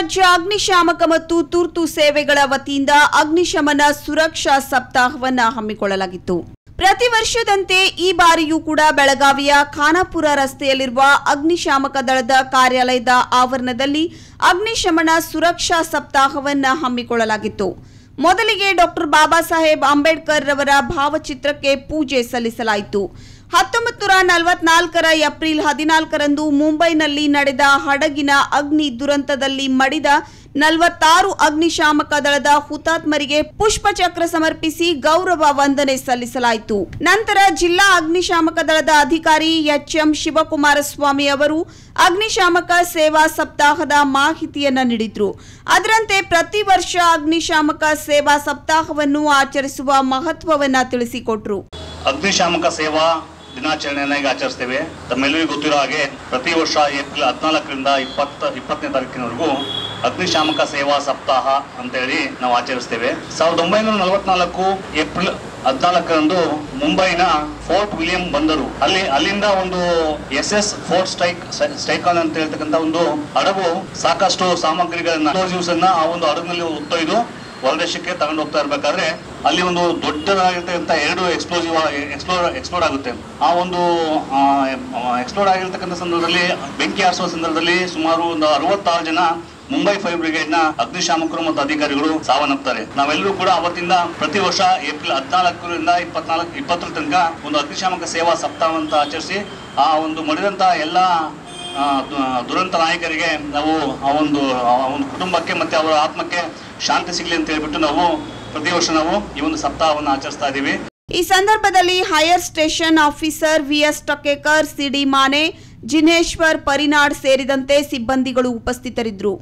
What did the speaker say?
ರಾಜ್ಯ ಅಗ್ನಿಶಾಮಕ ಮತ್ತು ತುರ್ತು ಸೇವೆಗಳ ವತಿಯಿಂದ ಅಗ್ನಿಶಮನ ಸುರಕ್ಷಾ ಸಪ್ತಾಹವನ್ನು ಹಮ್ಮಿಕೊಳ್ಳಲಾಗಿತ್ತು. ಪ್ರತಿ ವರ್ಷದಂತೆ ಈ ಬಾರಿಯೂ ಕೂಡ ಬೆಳಗಾವಿಯ ಖಾನಾಪುರ ರಸ್ತೆಯಲ್ಲಿರುವ ಅಗ್ನಿಶಾಮಕ ದಳದ ಕಾರ್ಯಾಲಯದ ಆವರಣದಲ್ಲಿ ಅಗ್ನಿಶಮನ ಸುರಕ್ಷಾ ಸಪ್ತಾಹವನ್ನು ಹಮ್ಮಿಕೊಳ್ಳಲಾಗಿತ್ತು. ಮೊದಲಿಗೆ ಡಾಕ್ಟರ್ ಬಾಬಾ ಸಾಹೇಬ್ ಅಂಬೇಡ್ಕರ್ ರವರ ಭಾವಚಿತ್ರಕ್ಕೆ ಪೂಜೆ ಸಲ್ಲಿಸಲಾಯಿತು. ಹತ್ತೊಂಬತ್ತು ನೂರ ನಲವತ್ನಾಲ್ಕರ ಏಪ್ರಿಲ್ ಹದಿನಾಲ್ಕರಂದು ಮುಂಬೈನಲ್ಲಿ ನಡೆದ ಹಡಗಿನ ಅಗ್ನಿ ದುರಂತದಲ್ಲಿ ಮಡಿದ ನಲವತ್ತಾರು ಅಗ್ನಿಶಾಮಕ ದಳದ ಹುತಾತ್ಮರಿಗೆ ಪುಷ್ಪಚಕ್ರ ಸಮರ್ಪಿಸಿ ಗೌರವ ವಂದನೆ ಸಲ್ಲಿಸಲಾಯಿತು. ನಂತರ ಜಿಲ್ಲಾ ಅಗ್ನಿಶಾಮಕ ದಳದ ಅಧಿಕಾರಿ ಎಚ್ ಎಂ ಶಿವಕುಮಾರ ಸ್ವಾಮಿ ಅವರು ಅಗ್ನಿಶಾಮಕ ಸೇವಾ ಸಪ್ತಾಹದ ಮಾಹಿತಿಯನ್ನ ನೀಡಿದ್ರು. ಅದರಂತೆ ಪ್ರತಿ ವರ್ಷ ಅಗ್ನಿಶಾಮಕ ಸೇವಾ ಸಪ್ತಾಹವನ್ನು ಆಚರಿಸುವ ಮಹತ್ವವನ್ನ ತಿಳಿಸಿಕೊಟ್ರು. ಅಗ್ನಿಶಾಮಕ ಸೇವಾ ದಿನಾಚರಣೆಯನ್ನ ಈಗ ಆಚರಿಸ್ತೇವೆ. ತಮ್ಮೆಲ್ಲರಿಗೂ ಗೊತ್ತಿರೋ ಹಾಗೆ ಪ್ರತಿ ವರ್ಷ ಏಪ್ರಿಲ್ ಹದಿನಾಲ್ಕರಿಂದ ಇಪ್ಪತ್ತ, ಇಪ್ಪತ್ತನೇ ತಾರೀಕಿನವರೆಗೂ ಅಗ್ನಿಶಾಮಕ ಸೇವಾ ಸಪ್ತಾಹ ಅಂತೇಳಿ ನಾವು ಆಚರಿಸ್ತೇವೆ. ಸಾವಿರದ ಒಂಬೈನೂರ ನಲವತ್ನಾಲ್ಕು ಏಪ್ರಿಲ್ ಹದಿನಾಲ್ಕರಂದು ಮುಂಬೈನ ಫೋರ್ಟ್ ವಿಲಿಯಂ ಬಂದರು. ಅಲ್ಲಿ, ಅಲ್ಲಿಂದ ಒಂದು ಎಸ್ ಎಸ್ ಫೋರ್ಟ್ ಸ್ಟ್ರೈಕ್, ಸ್ಟ್ರೈಕಾನ್ ಅಂತ ಹೇಳ್ತಕ್ಕಂಥ ಒಂದು ಹಡಗು ಸಾಕಷ್ಟು ಸಾಮಗ್ರಿಗಳನ್ನ ಆ ಒಂದು ಹಡಗಿನಲ್ಲಿ ಹೊತ್ತೊಯ್ದು ಹೊರದೇಶಕ್ಕೆ ತಗೊಂಡು ಹೋಗ್ತಾ ಇರ್ಬೇಕಾದ್ರೆ ಅಲ್ಲಿ ಒಂದು ದೊಡ್ಡದಾಗಿರ್ತಕ್ಕಂಥ ಎರಡು ಎಕ್ಸ್ಪ್ಲೋಸಿವ್ ಎಕ್ಸ್ಪ್ಲೋರ್ ಎಕ್ಸ್ಪ್ಲೋರ್ ಆಗುತ್ತೆ. ಆ ಒಂದು ಎಕ್ಸ್ಪ್ಲೋರ್ ಆಗಿರ್ತಕ್ಕಂಥ ಸಂದರ್ಭದಲ್ಲಿ, ಬೆಂಕಿ ಹಾರಿಸುವ ಸಂದರ್ಭದಲ್ಲಿ ಸುಮಾರು ಒಂದು ಅರವತ್ತಾರು ಜನ ಮುಂಬೈ ಫೈರ್ ಬ್ರಿಗೇಡ್ನ ಅಗ್ನಿಶಾಮಕರು ಮತ್ತು ಅಧಿಕಾರಿಗಳು ಸಾವನ್ನಪ್ತಾರೆ. ನಾವೆಲ್ಲರೂ ಕೂಡ ಅವತ್ತಿಂದ ಪ್ರತಿ ವರ್ಷ ಏಪ್ರಿಲ್ ಹದಿನಾಲ್ಕರಿಂದ ಇಪ್ಪತ್ನಾಲ್ಕು ಇಪ್ಪತ್ತರ ತನಕ ಒಂದು ಅಗ್ನಿಶಾಮಕ ಸೇವಾ ಸಪ್ತಾಹ ಅಂತ ಆಚರಿಸಿ, ಆ ಒಂದು ಮಡಿದಂತ ಎಲ್ಲ ದುರಂತ ನಾಯಕರಿಗೆ ನಾವು ಆ ಒಂದು ಒಂದು ಕುಟುಂಬಕ್ಕೆ ಮತ್ತೆ ಅವರ ಆತ್ಮಕ್ಕೆ ಶಾಂತಿ ಸಿಗಲಿ ಅಂತ ಹೇಳ್ಬಿಟ್ಟು ನಾವು ಪ್ರತಿ ವರ್ಷ ನಾವು ಈ ಒಂದು ಸಪ್ತಾಹವನ್ನು ಆಚರಿಸ್ತಾ ಇದ್ದೀವಿ. ಈ ಸಂದರ್ಭದಲ್ಲಿ higher station officer VS Takekar CD Mane, Jineshwar Parinad ಸೇರಿದಂತೆ ಸಿಬ್ಬಂದಿಗಳು ಉಪಸ್ಥಿತರಿದ್ದರು.